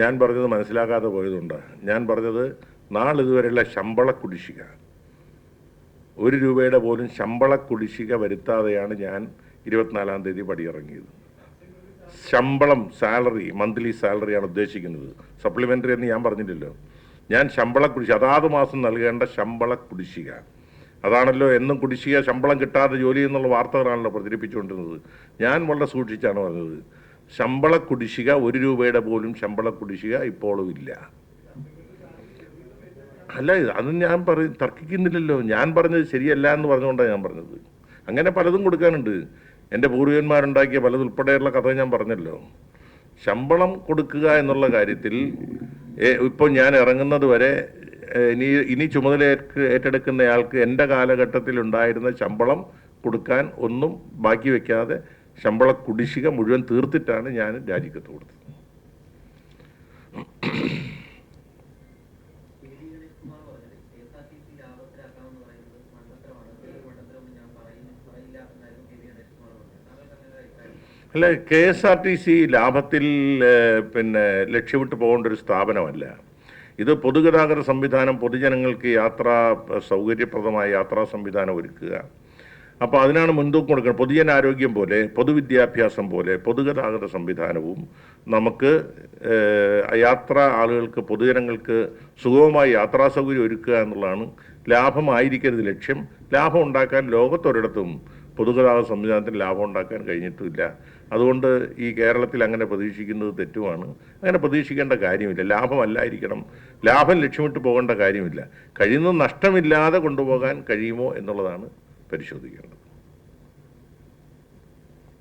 ഞാൻ പറഞ്ഞത് മനസ്സിലാക്കാതെ പോയതുണ്ട് ഞാൻ പറഞ്ഞത് നാളിതുവരെയുള്ള ശമ്പള കുടിശ്ശിക ഒരു രൂപയുടെ പോലും ശമ്പള കുടിശ്ശിക വരുത്താതെയാണ് ഞാൻ ഇരുപത്തിനാലാം തീയതി പടിയിറങ്ങിയത്. ശമ്പളം സാലറി മന്ത്ലി സാലറിയാണ് ഉദ്ദേശിക്കുന്നത്. സപ്ലിമെന്ററി എന്ന് ഞാൻ പറഞ്ഞില്ലല്ലോ. ഞാൻ ശമ്പള കുടിശ്ശിക അതാത് മാസം നൽകേണ്ട ശമ്പള കുടിശ്ശിക അതാണല്ലോ എന്നും കുടിശ്ശിക ശമ്പളം കിട്ടാതെ ജോലി എന്നുള്ള വാർത്തകളാണല്ലോ പ്രചരിപ്പിച്ചുകൊണ്ടിരുന്നത്. ഞാൻ വളരെ സൂക്ഷിച്ചാണ് പറഞ്ഞത്. ശമ്പള കുടിശ്ശിക ഒരു രൂപയുടെ പോലും ശമ്പള കുടിശ്ശിക ഇപ്പോഴും ഇല്ല. അല്ല അത് ഞാൻ പറ തർക്കിക്കുന്നില്ലല്ലോ. ഞാൻ പറഞ്ഞത് ശരിയല്ല എന്ന് പറഞ്ഞുകൊണ്ടാണ് ഞാൻ പറഞ്ഞത്. അങ്ങനെ പലതും കൊടുക്കാനുണ്ട്. എന്റെ പൂർവികന്മാരുണ്ടാക്കിയ പലതും ഉൾപ്പെടെയുള്ള കഥ ഞാൻ പറഞ്ഞല്ലോ. ശമ്പളം കൊടുക്കുക എന്നുള്ള കാര്യത്തിൽ ഇപ്പോൾ ഞാൻ ഇറങ്ങുന്നത് വരെ ഇനി ഇനി ചുമതല ഏറ്റ് ഏറ്റെടുക്കുന്നയാൾക്ക് എന്റെ കാലഘട്ടത്തിൽ ഉണ്ടായിരുന്ന ശമ്പളം കൊടുക്കാൻ ഒന്നും ബാക്കി വെക്കാതെ ശമ്പള കുടിശ്ശിക മുഴുവൻ തീർത്തിട്ടാണ് ഞാൻ രാജിക്കത്ത് കൊടുത്തത്. അല്ല K S R T C ലാഭത്തിൽ പിന്നെ ലക്ഷ്യമിട്ട് പോകേണ്ട ഒരു സ്ഥാപനമല്ല. ഇത് പൊതുഗതാഗത സംവിധാനം പൊതുജനങ്ങൾക്ക് യാത്രാ സൗകര്യപ്രദമായ യാത്രാ സംവിധാനം ഒരുക്കുക. അപ്പോൾ അതിനാണ് മുൻതൂക്കം കൊടുക്കുന്നത് പൊതുജനാരോഗ്യം പോലെ പൊതുവിദ്യാഭ്യാസം പോലെ പൊതുഗതാഗത സംവിധാനവും നമുക്ക് യാത്ര ആളുകൾക്ക് പൊതുജനങ്ങൾക്ക് സുഗമമായി യാത്രാ സൗകര്യം ഒരുക്കുക എന്നുള്ളതാണ് ലാഭമായിരിക്കരുത് ലക്ഷ്യം. ലാഭം ഉണ്ടാക്കാൻ ലോകത്തൊരിടത്തും പൊതുഗതാഗത സംവിധാനത്തിന് ലാഭം ഉണ്ടാക്കാൻ കഴിഞ്ഞിട്ടില്ല. അതുകൊണ്ട് ഈ കേരളത്തിൽ അങ്ങനെ പ്രതീക്ഷിക്കുന്നത് തെറ്റുമാണ്. അങ്ങനെ പ്രതീക്ഷിക്കേണ്ട കാര്യമില്ല. ലാഭമല്ലായിരിക്കണം. ലാഭം ലക്ഷ്യമിട്ട് പോകേണ്ട കാര്യമില്ല. കഴിയുന്ന നഷ്ടമില്ലാതെ കൊണ്ടുപോകാൻ കഴിയുമോ എന്നുള്ളതാണ് പരിശോധിക്കേണ്ടത്